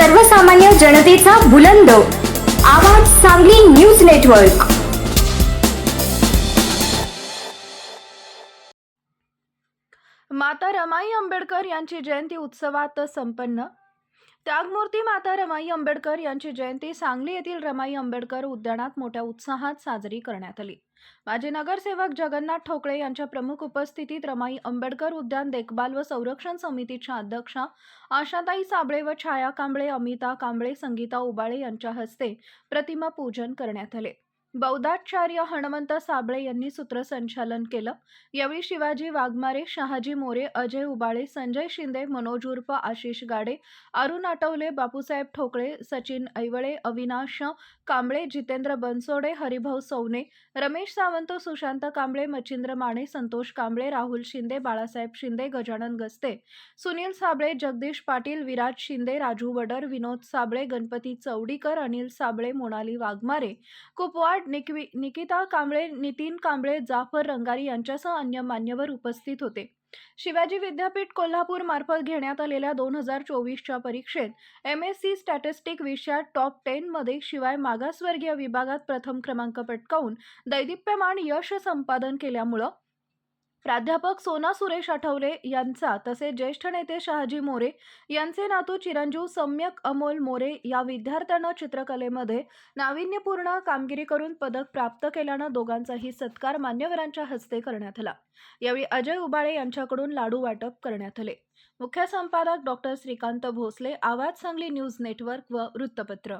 सर्वसामान्य जनतेचा बुलंद. आवाज सांगली न्यूज नेटवर्क. माता रमाई आंबेडकर यांची जयंती उत्सवात संपन्न. त्यागमूर्ती माता रमाई आंबेडकर यांची जयंती सांगली येथील रमाई आंबेडकर उद्यानात मोठ्या उत्साहात साजरी करण्यात आली. माजी नगरसेवक जगन्नाथ ठोकळे यांच्या प्रमुख उपस्थितीत रमाई आंबेडकर उद्यान देखभाल व संरक्षण समितीच्या अध्यक्षा आशाताई साबळे व छाया कांबळे अमिता कांबळे संगीता उबाळे यांच्या हस्ते प्रतिमा पूजन करण्यात आले. बौद्धाचार्य हणमंत साबळे यांनी सूत्रसंचालन केलं. यावेळी शिवाजी वाघमारे शहाजी मोरे अजय उबाळे संजय शिंदे मनोज उर्फ आशिष गाडे अरुण आटवले बापूसाहेब ठोकळे सचिन ऐवळे अविनाश कांबळे जितेंद्र बनसोडे हरिभाऊ सवने रमेश सावंत सुशांत कांबळे मच्छिंद्र माने संतोष कांबळे राहुल शिंदे बाळासाहेब शिंदे गजानन गस्ते सुनील साबळे जगदीश पाटील विराज शिंदे राजू वडर विनोद साबळे गणपती चौडीकर अनिल साबळे मोनाली वाघमारे कुपवाड निकवी निकिता कांबळे नितीन कांबळे जाफर रंगारी यांच्यासह अन्य मान्यवर उपस्थित होते. शिवाजी विद्यापीठ कोल्हापूर मार्फत घेण्यात आलेल्या दोन हजार चोवीसच्या परीक्षेत एम एस सी स्टॅटिस्टिक विषयात टॉप टेनमध्ये शिवाय मागासवर्गीय विभागात प्रथम क्रमांक पटकावून दैदिप्यमान यश संपादन केल्यामुळं प्राध्यापक सोना सुरेश आठवले यांचा तसे ज्येष्ठ नेते शहाजी मोरे यांचे नातू चिरंजीव सम्यक अमोल मोरे या विद्यार्थ्यानं चित्रकलेमध्ये नाविन्यपूर्ण कामगिरी करून पदक प्राप्त केल्यानं दोघांचाही सत्कार मान्यवरांच्या हस्ते करण्यात आला. यावेळी अजय उबाळे यांच्याकडून लाडू वाटप करण्यात आले. मुख्य संपादक डॉक्टर श्रीकांत भोसले आवाज सांगली न्यूज नेटवर्क व वृत्तपत्र.